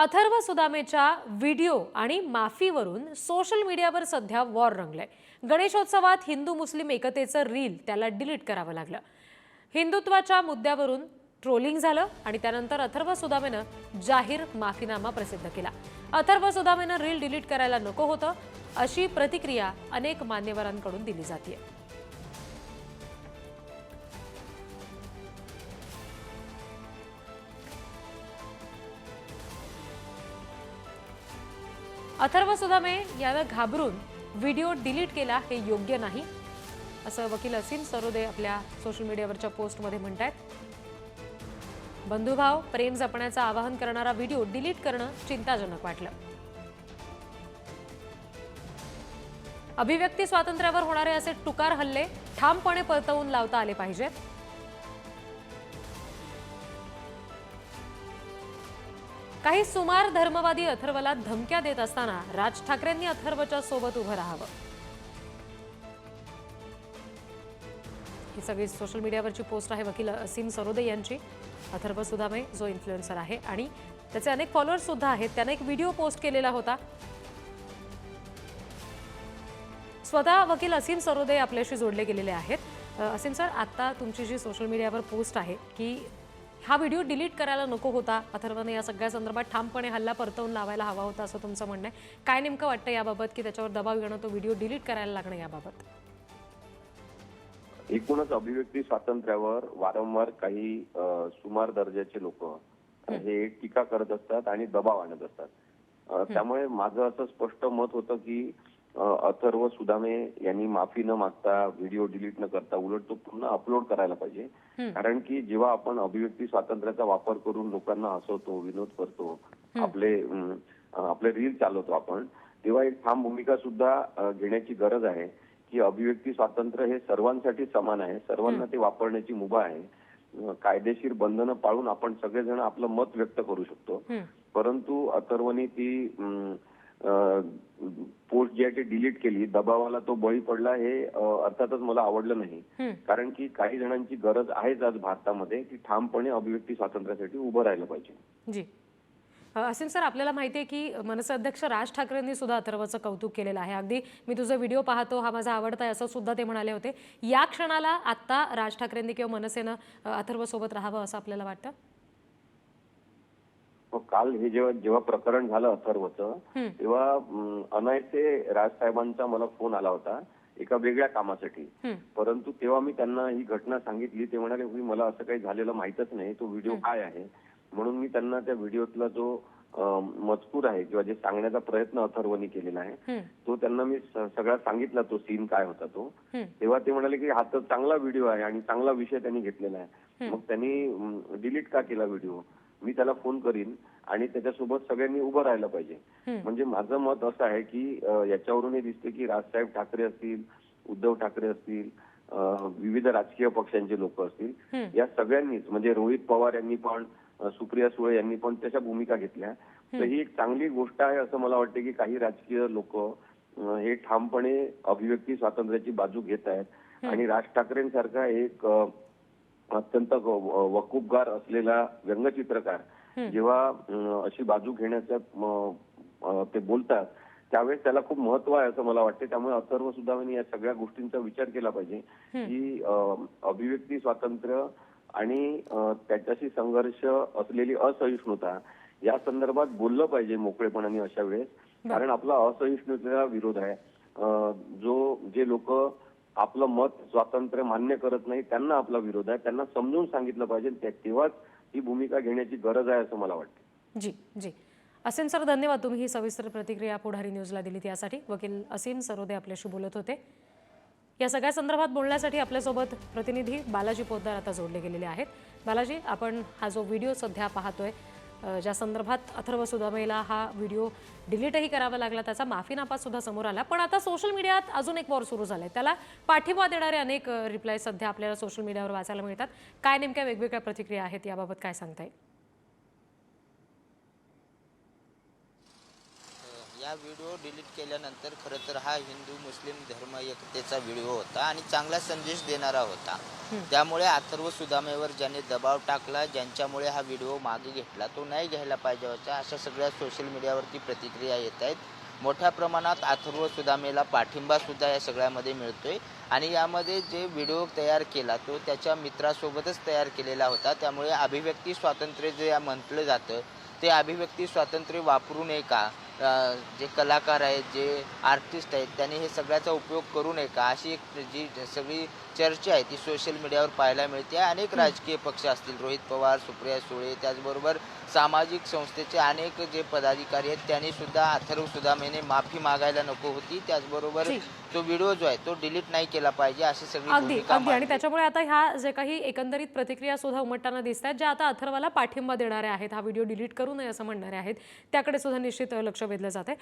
Atharva सुदामेच्या video आणि माफीवरून social मीडियावर सध्या वॉर रंगलाय. गणेशोत्सवात हिंदू मुस्लिम एकतेचं रील त्याला डिलीट करावं लागलं. हिंदुत्वाच्या मुद्द्यावरून ट्रोलिंग झालं आणि त्यानंतर अथर्व सुदामेनं जाहीर माफीनामा प्रसिद्ध केला. अथर्व सुदामेनं रील डिलीट करायला नको होतं अशी प्रतिक्रिया अनेक मान्यवरांकडून दिली जाते अथर्व सदामे यानं घाबरून व्हिडिओ डिलीट केला हे योग्य नाही असं वकील असीम सरोदे आपल्या सोशल मीडियावरच्या पोस्टमध्ये म्हणतायत. बंधुभाव प्रेम जपण्याचं आवाहन करणारा व्हिडिओ डिलीट करणं चिंताजनक वाटलं. अभिव्यक्ती स्वातंत्र्यावर होणारे असे टुकार हल्ले ठामपणे परतवून लावता आले पाहिजेत. काही सुमार धर्मवादी अथर्वला धमक्या देत असताना राज ठाकरेंनी अथर्वच्या सोबत उभं राहावं. ही सगळी सोशल मीडियावरची पोस्ट आहे वकील असीम सरोदे यांची. अथर्व सुदामे जो इन्फ्लुएन्सर आहे आणि त्याचे अनेक फॉलोअर्स सुद्धा आहेत. त्याने एक व्हिडिओ पोस्ट केलेला होता. स्वतः वकील असीम सरोदे आपल्याशी जोडले गेलेले आहेत. असीम सर आता तुमची जी सोशल मीडियावर पोस्ट आहे की हा व्हिडिओ डिलीट करायला नको होता. अथर्वने या सगळ्या संदर्भात ठामपणे हल्ला परतवून लावायला हवा होता असं तुमचं म्हणणं आहे. काय नेमकं वाटतं याबाबत की त्याच्यावर दबाव येणं तो व्हिडिओ डिलीट करायला लागणं याबाबत? एकूणच अभिव्यक्ती स्वातंत्र्यावर वारंवार काही सुमार दर्जाचे लोक हे. टीका करत असतात आणि दबाव आणत असतात. त्यामुळे माझं असं स्पष्ट मत होतं की अथर्व सुदामे यांनी माफी न मागता व्हिडिओ डिलीट न करता उलट तो पुन्हा अपलोड करायला पाहिजे. कारण की जेव्हा आपण अभिव्यक्ती स्वातंत्र्याचा वापर करून लोकांना हसवतो विनोद करतो आपले आपले रील चालवतो आपण तेव्हा एक ठाम भूमिका सुद्धा घेण्याची गरज आहे की अभिव्यक्ती स्वातंत्र्य हे सर्वांसाठी समान आहे सर्वांना ते वापरण्याची मुभा आहे. कायदेशीर बंधनं पाळून आपण सगळेजण आपलं मत व्यक्त करू शकतो. परंतु अथर्वनी ती पोस्ट जी आहे ती डिलीट केली दबावाला तो बळी पडला हे अर्थातच मला आवडलं नाही. कारण की काही जणांची गरज आहेच आज भारतामध्ये की ठामपणे अभिव्यक्ती स्वातंत्र्यासाठी उभं राहिलं पाहिजे. जी. असीम सर आपल्याला माहिती आहे की मनसे अध्यक्ष राज ठाकरेंनी सुद्धा अथर्वचं कौतुक केलेलं आहे. अगदी मी तुझा व्हिडिओ पाहतो हा माझा आवडता आहे असं सुद्धा ते म्हणाले होते. या क्षणाला आत्ता राज ठाकरेंनी किंवा मनसेनं अथर्वसोबत राहावं असं आपल्याला वाटतं? मग काल हे जेव्हा जेव्हा प्रकरण झालं अथर्वचं तेव्हा अनायसे राजसाहेबांचा मला फोन आला होता एका वेगळ्या कामासाठी. परंतु तेव्हा मी त्यांना ही घटना सांगितली ते म्हणाले "होय, मला असं काही झालेलं माहीतच नाही तो व्हिडिओ काय आहे? म्हणून मी त्यांना त्या व्हिडिओतला जो मजकूर आहे किंवा जे सांगण्याचा प्रयत्न अथर्वनी केलेला आहे तो त्यांना मी सगळा सांगितला तो सीन काय होता तो. तेव्हा ते म्हणाले की हा तर चांगला व्हिडिओ आहे आणि चांगला विषय त्यांनी घेतलेला आहे. मग त्यांनी डिलीट का केला व्हिडिओ? मी त्याला फोन करीन आणि त्याच्यासोबत सगळ्यांनी उभं राहायला पाहिजे. म्हणजे माझं मत असं आहे की याच्यावरून हे दिसते की राजसाहेब ठाकरे असतील उद्धव ठाकरे असतील विविध राजकीय पक्षांचे लोक असतील या सगळ्यांनीच म्हणजे रोहित पवार यांनी पण सुप्रिया सुळे यांनी पण त्याच्या भूमिका घेतल्या. तर ही एक चांगली गोष्ट आहे असं मला वाटतं की काही राजकीय लोक हे ठामपणे अभिव्यक्ती स्वातंत्र्याची बाजू घेत आहेत. आणि राज ठाकरेंसारखा एक अत्यंत व- वकूफगार असलेला व्यंगचित्रकार. जेव्हा अशी बाजू घेण्याचा म- अं, ते बोलतात त्यावेळेस त्याला खूप महत्त्व आहे असं मला वाटते. त्यामुळे अथर्व सुदामेने या सगळ्या गोष्टींचा विचार केला पाहिजे. की अभिव्यक्ती स्वातंत्र्य आणि त्याच्याशी संघर्ष असलेली असहिष्णुता या संदर्भात बोललं पाहिजे मोकळेपणाने अशा वेळेस. कारण आपला असहिष्णुतेचा विरोध आहे. जो जे लोक आपलं मत स्वातंत्र्य मान्य करत नाही त्यांना आपला विरोध आहे. त्यांना समजून सांगितलं पाहिजे तेव्हाच ही भूमिका घेण्याची गरज आहे असं मला वाटतं. जी जी. असीम सर धन्यवाद. तुम्ही ही सविस्तर प्रतिक्रिया पुढारी न्यूजला दिली त्यासाठी वकील असीम सरोदे आपल्याशी बोलत होते. या सगळ्या संदर्भात बोलण्यासाठी आपल्यासोबत प्रतिनिधी बालाजी पोद्दार आता जोडले गेलेले आहेत. बालाजी आपण हा जो व्हिडिओ सध्या पाहतोय ज्या संदर्भात अथर्व सुदामेला हा व्हिडिओ डिलीटही करावा लागला त्याचा माफीनामा सुद्धा समोर आला. पण आता सोशल मीडियात अजून एक वॉर सुरू झालाय. त्याला पाठिंबा देणारे अनेक रिप्लाय सध्या आपल्याला सोशल मीडियावर वाचायला मिळतात. काय नेमक्या वेगवेगळ्या प्रतिक्रिया आहेत याबाबत काय सांगता या व्हिडिओ डिलीट केल्यानंतर खरं तर हा हिंदू मुस्लिम धर्म एकतेचा व्हिडिओ होता आणि चांगला संदेश देणारा होता. त्यामुळे अथर्व सुदामेवर ज्याने दबाव टाकला ज्यांच्यामुळे हा व्हिडिओ मागे घेतला तो नाही घ्यायला पाहिजे होता अशा सगळ्या सोशल मीडियावरती प्रतिक्रिया येत आहेत. मोठ्या प्रमाणात अथर्व सुदामेला पाठिंबा सुद्धा या सगळ्यामध्ये मिळतोय. आणि यामध्ये जे व्हिडिओ तयार केला तो त्याच्या मित्रासोबतच तयार केलेला होता. त्यामुळे अभिव्यक्ती स्वातंत्र्य जे म्हटलं जातं ते अभिव्यक्ती स्वातंत्र्य वापरू नये का? जे कलाकार आहेत जे आर्टिस्ट आहेत त्यांनी हे सगळ्याचा उपयोग करू नये का? अशी एक जी सगळी चर्चा आहे ती सोशल मीडियावर पाहायला मिळते. अनेक राजकीय पक्ष असतील रोहित पवार सुप्रिया सुळे त्याचबरोबर सामाजिक संस्थेचे अनेक जे पदाधिकारी आहेत त्यांनी सुद्धा अथर्व सुदामेने माफी मागायला नको होती. त्याचबरोबर. तो व्हिडिओ जो आहे तो डिलीट नाही केला पाहिजे अशी सगळी अगदी अगदी. आणि. त्याच्यामुळे आता ह्या जे काही एकंदरीत प्रतिक्रिया सुद्धा उमटताना दिसत आहेत ज्या आता अथर्वाला पाठिंबा देणाऱ्या आहेत. हा व्हिडिओ डिलीट करू नये असं म्हणणारे आहेत. त्याकडे सुद्धा निश्चित लक्ष वेधलं जात आहे